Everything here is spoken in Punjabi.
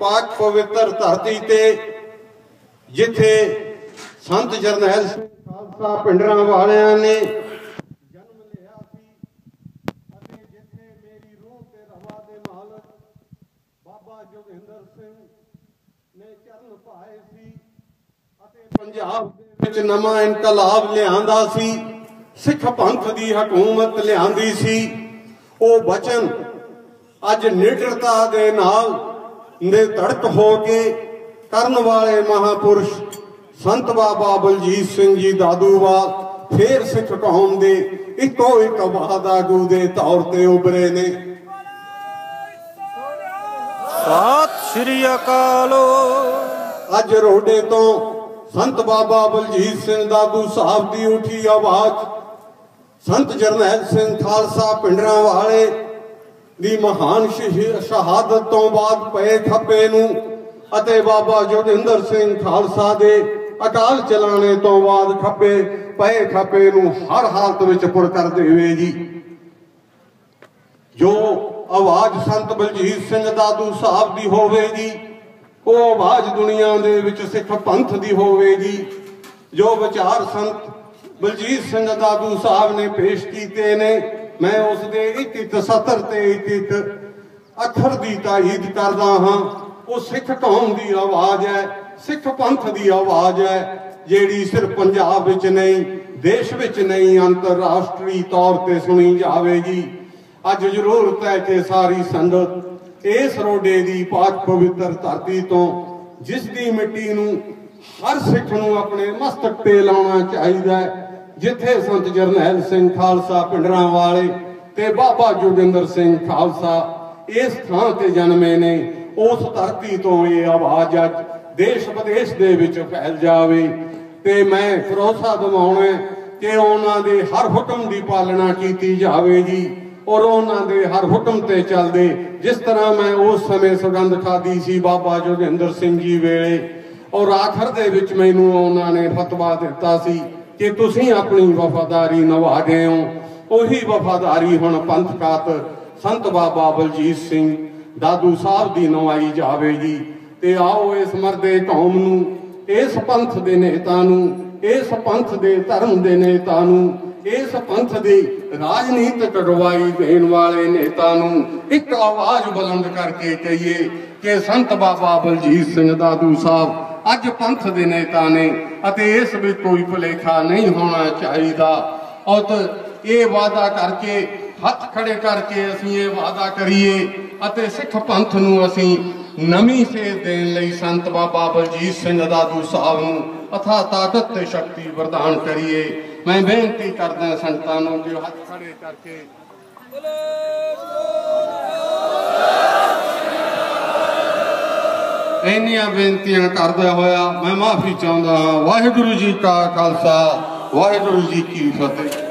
ਪਾਕ ਪਵਿੱਤਰ ਧਰਤੀ ਤੇ, ਜਿੱਥੇ ਸੰਤ ਜਰਨੈਲ ਸਿੰਘ ਖਾਲਸਾ ਪਿੰਡਰਾਂ ਵਾਲਿਆਂ ਨੇ ਜਨਮ ਲਿਆ ਸੀ ਅਤੇ ਜਿੱਥੇ ਮੇਰੀ ਰੂਹ ਤੇ ਰਵਾ ਦੇ ਮਾਲਕ ਬਾਬਾ ਜੋਗਿੰਦਰ ਸਿੰਘ ਨੇ ਚਰਨ ਪਾਏ ਸੀ ਅਤੇ ਪੰਜਾਬ ਦੇ ਵਿੱਚ ਨਵਾਂ ਇਨਕਲਾਬ ਲਿਆਂਦਾ ਸੀ, ਸਿੱਖ ਪੰਥ ਦੀ ਹਕੂਮਤ ਲਿਆਂਦੀ ਸੀ। ਉਹ ਬਚਨ ਅੱਜ ਨਿਡਰਤਾ ਦੇ ਨਾਲ ਨੇ ਧੜਕ ਹੋ ਕੇ ਕਰਨ ਵਾਲੇ ਮਹਾਪੁਰਸ਼ ਸੰਤ ਬਾਬਾ ਬਲਜੀਤ ਸਿੰਘ ਜੀ ਦਾਦੂਵਾਲ ਫੇਰ ਸਿੱਖ ਕੌਮ ਦੇ ਇੱਕੋ ਇੱਕ ਵਾਦਾਗੂ ਦੇ ਤੌਰ ਤੇ ਉਭਰੇ ਨੇ। ਸਤਿ ਸ਼੍ਰੀ ਅਕਾਲ। ਅੱਜ ਰੋਡੇ ਤੋਂ ਸੰਤ ਬਾਬਾ ਬਲਜੀਤ ਸਿੰਘ ਦਾਦੂ ਸਾਹਿਬ ਦੀ ਉਠੀ ਆਵਾਜ਼। ਸੰਤ ਜਰਨੈਲ ਸਿੰਘ ਖਾਲਸਾ ਪਿੰਡਰਾਂ ਵਾਲੇ ਦੀ ਮਹਾਨ ਸ਼ਹੀ- ਸ਼ਹਾਦਤ ਤੋਂ ਬਾਅਦ ਪਏ ਖੱਪੇ ਨੂੰ ਅਤੇ ਬਾਬਾ ਜੋਗਿੰਦਰ ਸਿੰਘ ਖਾਲਸਾ ਦੇ ਅਕਾਲ ਚਲਾਣੇ ਤੋਂ ਬਾਅਦ ਖੱਪੇ, ਪਏ ਖੱਪੇ ਨੂੰ ਹਰ ਹਾਲਤ ਵਿੱਚ ਪੁਰ ਕਰਦੇ ਹੋਏ ਜੀ। ਜੋ ਆਵਾਜ਼ ਸੰਤ ਬਲਜੀਤ ਸਿੰਘ ਦਾਦੂ ਸਾਹਿਬ ਦੀ ਹੋਵੇਗੀ ਉਹ ਆਵਾਜ਼ ਦੁਨੀਆ ਦੇ ਵਿੱਚ ਸਿੱਖ ਪੰਥ ਦੀ ਹੋਵੇਗੀ ਜੋ ਵਿਚਾਰ ਸੰਤ ਬਲਜੀਤ ਸਿੰਘ ਦਾਦੂ ਸਾਹਿਬ ਨੇ ਪੇਸ਼ ਕੀਤੇ ਨੇ ਮੈਂ ਉਸ ਦੇ ਇੱਕ ਇੱਕ ਸਤਰ ਤੇ ਇੱਕ ਇੱਕ ਅੱਖਰ ਦੀ ਤਾਈਦ ਕਰਦਾ ਹਾਂ। ਉਹ ਸਿੱਖ ਕੌਮ ਦੀ ਆਵਾਜ਼ ਹੈ, ਸਿੱਖ ਪੰਥ ਦੀ ਆਵਾਜ਼ ਹੈ, ਜਿਹੜੀ ਸਿਰਫ ਪੰਜਾਬ ਵਿੱਚ ਨਹੀਂ, ਦੇਸ਼ ਵਿੱਚ ਨਹੀਂ, ਅੰਤਰਰਾਸ਼ਟਰੀ ਤੌਰ ਤੇ ਸੁਣੀ ਜਾਵੇਗੀ। ਅੱਜ ਜ਼ਰੂਰਤ ਹੈ ਕਿ ਸਾਰੀ ਸੰਗਤ ਇਸ ਰੋਡੇ ਦੀ ਪਾਕ ਪਵਿੱਤਰ ਧਰਤੀ ਤੋਂ, ਜਿਸ ਦੀ ਮਿੱਟੀ ਨੂੰ ਹਰ ਸਿੱਖ ਨੂੰ ਆਪਣੇ ਮਸਤਕ ਤੇ ਲਾਉਣਾ ਚਾਹੀਦਾ ਹੈ ਜਿੱਥੇ ਸੰਤ ਜਰਨੈਲ ਸਿੰਘ ਖਾਲਸਾ ਪਿੰਡਰਾਂ ਵਾਲੇ ਤੇ ਬਾਬਾ ਜੋਗਿੰਦਰ ਸਿੰਘ ਖਾਲਸਾ ਇਸ ਥਾਂ ਤੇ ਜਨਮੇ ਨੇ, ਉਸ ਧਰਤੀ ਤੋਂ ਇਹ ਆਵਾਜ਼ ਅੱਜ ਦੇਸ਼ ਵਿਦੇਸ਼ ਦੇ ਵਿੱਚ ਫੈਲ ਜਾਵੇ। ਤੇ ਮੈਂ ਭਰੋਸਾ ਦਿਵਾਉਣਾ ਕਿ ਉਹਨਾਂ ਦੇ ਹਰ ਹੁਕਮ ਦੀ ਪਾਲਣਾ ਕੀਤੀ ਜਾਵੇ ਜੀ, ਔਰ ਉਹਨਾਂ ਦੇ ਹਰ ਹੁਕਮ ਤੇ ਚੱਲਦੇ, ਜਿਸ ਤਰ੍ਹਾਂ ਮੈਂ ਉਸ ਸਮੇਂ ਸੁਗੰਧ ਖਾਦੀ ਸੀ ਬਾਬਾ ਜੋਗਿੰਦਰ ਸਿੰਘ ਜੀ ਵੇਲੇ, ਔਰ ਆਖਰ ਦੇ ਵਿੱਚ ਮੈਨੂੰ ਉਹਨਾਂ ਨੇ ਫਤਵਾ ਦਿੱਤਾ ਸੀ। ਕਿ ਤੁਸੀਂ ਆਪਣੀ ਵਫਾਦਾਰੀ ਨਿਭਾ ਗਏ ਹੋ ਉਹੀ ਵਫਾਦਾਰੀ ਹੁਣ ਪੰਥਕਾਤ ਸੰਤ ਬਾਬਾ ਬਲਜੀਤ ਸਿੰਘ ਦਾਦੂ ਸਾਹਿਬ ਦੀ ਨਵਾਈ ਜਾਵੇਗੀ। ਤੇ ਆਓ ਇਸ ਮਰਦੇ ਕੌਮ ਨੂੰ, ਇਸ ਪੰਥ ਦੇ ਨੇਤਾ ਨੂੰ, ਇਸ ਪੰਥ ਦੇ ਧਰਮ ਦੇ ਨੇਤਾ ਨੂੰ, ਇਸ ਪੰਥ ਦੀ ਰਾਜਨੀਤਿਕ ਅਗਵਾਈ ਦੇਣ ਵਾਲੇ ਨੇਤਾ ਨੂੰ ਇੱਕ ਆਵਾਜ਼ ਬੁਲੰਦ ਕਰਕੇ ਕਹੀਏ ਕਿ ਸੰਤ ਬਾਬਾ ਬਲਜੀਤ ਸਿੰਘ ਦਾਦੂ ਸਾਹਿਬ ਅੱਜ ਪੰਥ ਦੇ ਨੇਤਾ ਨੇ ਅਤੇ ਇਸ ਵਿੱਚ ਕੋਈ ਭੁਲੇਖਾ ਨਹੀਂ ਹੋਣਾ ਚਾਹੀਦਾ। ਔਰ ਇਹ ਵਾਅਦਾ ਕਰਕੇ, ਹੱਥ ਖੜੇ ਕਰਕੇ ਅਸੀਂ ਇਹ ਵਾਅਦਾ ਕਰੀਏ ਅਤੇ ਸਿੱਖ ਪੰਥ ਨੂੰ ਅਸੀਂ ਨਵੀਂ ਸੇਧ ਦੇਣ ਲਈ ਸੰਤ ਬਾਬਾ ਬਲਜੀਤ ਸਿੰਘ ਦਾਦੂ ਸਾਹਿਬ ਨੂੰ ਅਥਾ ਤਾਕਤ ਤੇ ਸ਼ਕਤੀ ਵਰਦਾਨ ਕਰੀਏ। ਮੈਂ ਬੇਨਤੀ ਕਰਦਾ ਸੰਤਾਂ ਨੂੰ ਕਿ ਹੱਥ ਖੜੇ ਕਰਕੇ ਇੰਨੀਆਂ ਬੇਨਤੀਆਂ ਕਰਦਾ ਹੋਇਆ ਮੈਂ ਮਾਫੀ ਚਾਹੁੰਦਾ ਹਾਂ। ਵਾਹਿਗੁਰੂ ਜੀ ਕਾ ਖਾਲਸਾ, ਵਾਹਿਗੁਰੂ ਜੀ ਕੀ ਫਤਿਹ।